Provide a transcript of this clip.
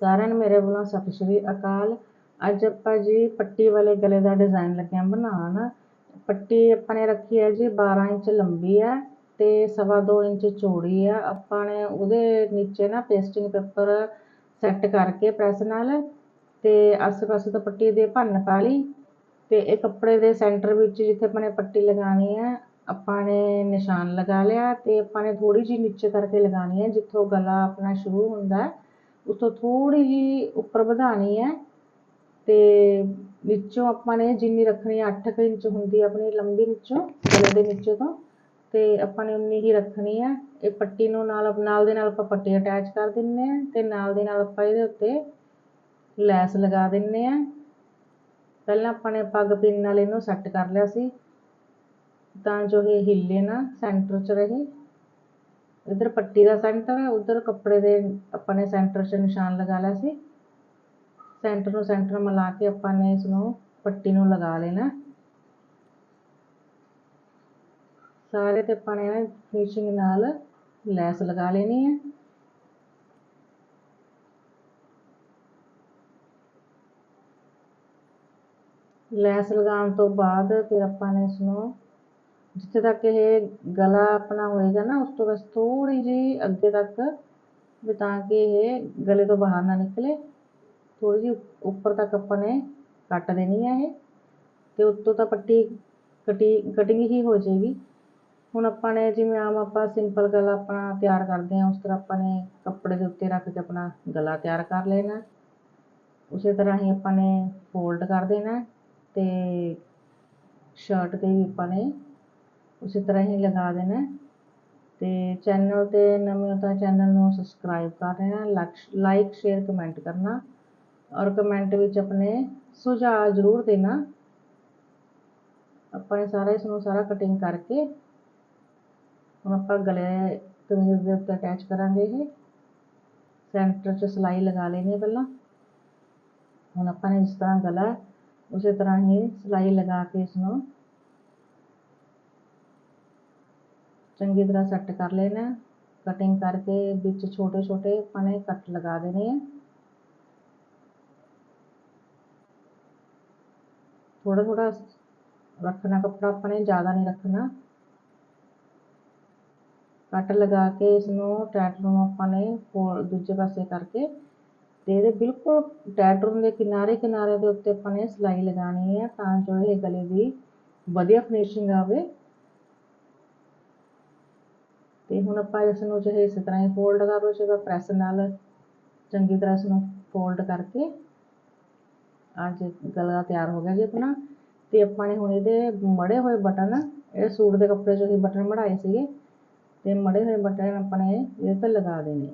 ਸਾਰਿਆਂ ਨੂੰ ਮੇਰੇ ਵੱਲੋਂ ਸਤਿ ਸ਼੍ਰੀ ਅਕਾਲ। ਅੱਜ ਆਪਾਂ ਜੀ ਪੱਟੀ ਵਾਲੇ ਗਲੇ ਦਾ ਡਿਜ਼ਾਈਨ ਲੱਗਿਆ ਬਣਾਉਣ। ਪੱਟੀ ਆਪਾਂ ਨੇ ਰੱਖੀ ਹੈ ਜੀ 12 ਇੰਚ ਲੰਬੀ ਹੈ ਤੇ ਸਵਾ ਦੋ ਇੰਚ ਚੌੜੀ ਆ ਆਪਾਂ ਨੇ ਉਹਦੇ ਨੀਚੇ ਨਾ ਪੇਸਟਿੰਗ ਪੇਪਰ ਸੈੱਟ ਕਰਕੇ ਪ੍ਰੈਸ ਨਾਲ ਤੇ ਆਸੇ ਪਾਸੇ ਤੋਂ ਪੱਟੀ ਦੇ ਭੰਨ ਪਾ ਲਈ ਤੇ ਇਹ ਕੱਪੜੇ ਦੇ ਸੈਂਟਰ ਵਿੱਚ ਜਿੱਥੇ ਆਪਾਂ ਨੇ ਪੱਟੀ ਲਗਾਉਣੀ ਹੈ, ਆਪਾਂ ਨੇ ਨਿਸ਼ਾਨ ਲਗਾ ਲਿਆ ਤੇ ਆਪਾਂ ਨੇ ਥੋੜੀ ਜਿਹੀ ਨੀਚੇ ਕਰਕੇ ਲਗਾਉਣੀ ਹੈ, ਜਿੱਥੋਂ ਗਲਾ ਆਪਣਾ ਸ਼ੁਰੂ ਹੁੰਦਾ ਹੈ। ਉਸ ਤੋਂ ਥੋੜ੍ਹੀ ਜਿਹੀ ਉੱਪਰ ਵਧਾਉਣੀ ਹੈ ਅਤੇ ਵਿੱਚੋਂ ਆਪਾਂ ਨੇ ਜਿੰਨੀ ਰੱਖਣੀ ਅੱਠ ਕੁ ਇੰਚ ਹੁੰਦੀ ਆਪਣੀ ਲੰਬੀ ਵਿੱਚੋਂ, ਗਲੇ ਦੇ ਨੀਚੇ ਤੋਂ ਅਤੇ ਆਪਾਂ ਨੇ ਉਨੀ ਹੀ ਰੱਖਣੀ ਹੈ। ਇਹ ਪੱਟੀ ਨੂੰ ਨਾਲ ਨਾਲ ਦੇ ਨਾਲ ਆਪਾਂ ਪੱਟੀ ਅਟੈਚ ਕਰ ਦਿੰਦੇ ਹਾਂ ਅਤੇ ਨਾਲ ਦੇ ਨਾਲ ਆਪਾਂ ਇਹਦੇ ਉੱਤੇ ਲੈਸ ਲਗਾ ਦਿੰਦੇ ਹਾਂ। ਪਹਿਲਾਂ ਆਪਾਂ ਨੇ ਪੱਗ ਪਿੰਨ ਨਾਲ ਇਹਨੂੰ ਸੈੱਟ ਕਰ ਲਿਆ ਸੀ, ਤਾਂ ਜੋ ਇਹ ਹਿੱਲੇ ਨਾ, ਸੈਂਟਰ 'ਚ ਰਹੇ। ਇੱਧਰ ਪੱਟੀ ਦਾ ਸੈਂਟਰ ਹੈ, ਉੱਧਰ ਕੱਪੜੇ ਦੇ ਆਪਾਂ ਨੇ ਸੈਂਟਰ 'ਚ ਨਿਸ਼ਾਨ ਲਗਾ ਲਿਆ ਸੀ। ਸੈਂਟਰ ਨੂੰ ਸੈਂਟਰ ਮਿਲਾ ਕੇ ਆਪਾਂ ਨੇ ਇਸ ਨੂੰ ਪੱਟੀ ਨੂੰ ਲਗਾ ਲੈਣਾ। ਸਾਰੇ ਤੇ ਆਪਾਂ ਨੇ ਫਿਨਿਸ਼ਿੰਗ ਨਾਲ ਲੈਸ ਲਗਾ ਲੈਣੀ ਹੈ। ਲੈਸ ਲਗਾਉਣ ਤੋਂ ਬਾਅਦ ਫਿਰ ਆਪਾਂ ਨੇ ਇਸ ਨੂੰ ਜਿੱਥੇ ਤੱਕ ਇਹ ਗਲਾ ਆਪਣਾ ਹੋਏਗਾ ਨਾ, ਉਸ ਤੋਂ ਬਸ ਥੋੜੀ ਜਿਹੀ ਅੱਗੇ ਤੱਕ ਵੀ ਤਾਂ ਕਿ ਇਹ ਗਲੇ ਤੋਂ ਬਾਹਰ ਨਾ ਨਿਕਲੇ। ਥੋੜੀ ਜਿਹੀ ਉੱਪਰ ਤੱਕ ਆਪਾਂ ਨੇ ਕੱਟ ਦੇਣੀ ਹੈ ਇਹ, ਤੇ ਉੱਤੋਂ ਤਾਂ ਪੱਟੀ ਕਟੀ, ਕਟਿੰਗ ਹੀ ਹੋ ਜਾਏਗੀ। ਹੁਣ ਆਪਾਂ ਨੇ ਜਿਵੇਂ ਆਮ ਆਪਾਂ ਸਿੰਪਲ ਗਲਾ ਆਪਣਾ ਤਿਆਰ ਕਰਦੇ ਹਾਂ, ਉਸ ਤਰ੍ਹਾਂ ਆਪਾਂ ਨੇ ਕੱਪੜੇ ਦੇ ਉੱਤੇ ਰੱਖ ਕੇ ਆਪਣਾ ਗਲਾ ਤਿਆਰ ਕਰ ਲੈਣਾ। ਉਸੇ ਤਰ੍ਹਾਂ ਹੀ ਆਪਾਂ ਨੇ ਫੋਲਡ ਕਰ ਦੇਣਾ, ਤੇ ਸ਼ਰਟ 'ਤੇ ਵੀ ਆਪਾਂ ਨੇ ਉਸੇ ਤਰ੍ਹਾਂ ਹੀ ਲਗਾ ਦੇਣਾ ਤੇ ਚੈਨਲ 'ਤੇ ਨਵੇਂ ਹੋ ਤਾਂ ਚੈਨਲ ਨੂੰ ਸਬਸਕ੍ਰਾਈਬ ਕਰ ਲੈਣਾ ਲਾਈਕ ਸ਼ੇਅਰ ਕਮੈਂਟ ਕਰਨਾ। ਔਰ ਕਮੈਂਟ ਵਿੱਚ ਆਪਣੇ ਸੁਝਾਅ ਜ਼ਰੂਰ ਦੇਣਾ। ਆਪਾਂ ਨੇ ਸਾਰਾ, ਇਸ ਨੂੰ ਸਾਰਾ ਕਟਿੰਗ ਕਰਕੇ ਹੁਣ ਆਪਾਂ ਗਲੇ ਕਮੀਜ਼ ਦੇ ਉੱਤੇ ਅਟੈਚ ਕਰਾਂਗੇ ਇਹ। ਸੈਂਟਰ 'ਚ ਸਿਲਾਈ ਲਗਾ ਲੈਣੀ ਹੈ ਪਹਿਲਾਂ। ਹੁਣ ਆਪਾਂ ਨੇ ਜਿਸ ਤਰ੍ਹਾਂ ਗਲਾ, ਉਸੇ ਤਰ੍ਹਾਂ ਹੀ ਸਿਲਾਈ ਲਗਾ ਕੇ ਇਸ ਨੂੰ ਚੰਗੀ ਤਰ੍ਹਾਂ ਸੈੱਟ ਕਰ ਲੈਣਾ ਕਟਿੰਗ ਕਰਕੇ ਵਿੱਚ ਛੋਟੇ ਛੋਟੇ ਆਪਾਂ ਨੇ ਕੱਟ ਲਗਾ ਦੇਣੇ ਆ। ਥੋੜਾ ਥੋੜਾ ਰੱਖਣਾ ਕੱਪੜਾ ਆਪਾਂ ਨੇ ਜ਼ਿਆਦਾ ਨਹੀਂ ਰੱਖਣਾ। ਕੱਟ ਲਗਾ ਕੇ ਇਸ ਨੂੰ ਟੈਟਰੂ ਨੂੰ ਆਪਾਂ ਨੇ ਦੂਜੇ ਪਾਸੇ ਕਰਕੇ ਤੇ ਇਹਦੇ ਬਿਲਕੁਲ ਟੈਟਰੂ ਦੇ ਕਿਨਾਰੇ ਕਿਨਾਰੇ ਦੇ ਉੱਤੇ ਆਪਾਂ ਨੇ ਸਿਲਾਈ ਲਗਾਉਣੀ ਹੈ ਤਾਂ ਜੋ ਇਹ ਗਲੇ ਦੀ ਵਧੀਆ ਫਿਨਿਸ਼ਿੰਗ ਆਵੇ। ਤੇ ਹੁਣ ਆਪਾਂ ਇਸ ਨੂੰ ਚਾਹੇ ਇਸ ਤਰ੍ਹਾਂ ਹੀ ਫੋਲਡ ਕਰ ਲਓ, ਚਾਹੇ ਪ੍ਰੈਸ ਨਾਲ ਚੰਗੀ ਤਰ੍ਹਾਂ ਇਸ ਨੂੰ ਫੋਲਡ ਕਰਕੇ ਅੱਜ ਗਲਾ ਤਿਆਰ ਹੋ ਗਿਆ ਜੀ ਆਪਣਾ, ਤੇ ਆਪਾਂ ਨੇ ਹੁਣ ਇਹਦੇ ਮੜੇ ਹੋਏ ਬਟਨ, ਇਹ ਸੂਟ ਦੇ ਕੱਪੜੇ 'ਚੋਂ ਹੀ ਬਟਨ ਮੜਾਏ ਸੀਗੇ, ਤੇ ਮੜੇ ਹੋਏ ਬਟਨ ਆਪਾਂ ਨੇ ਇਹਦੇ ਤੇ ਲਗਾ ਦੇਣੇ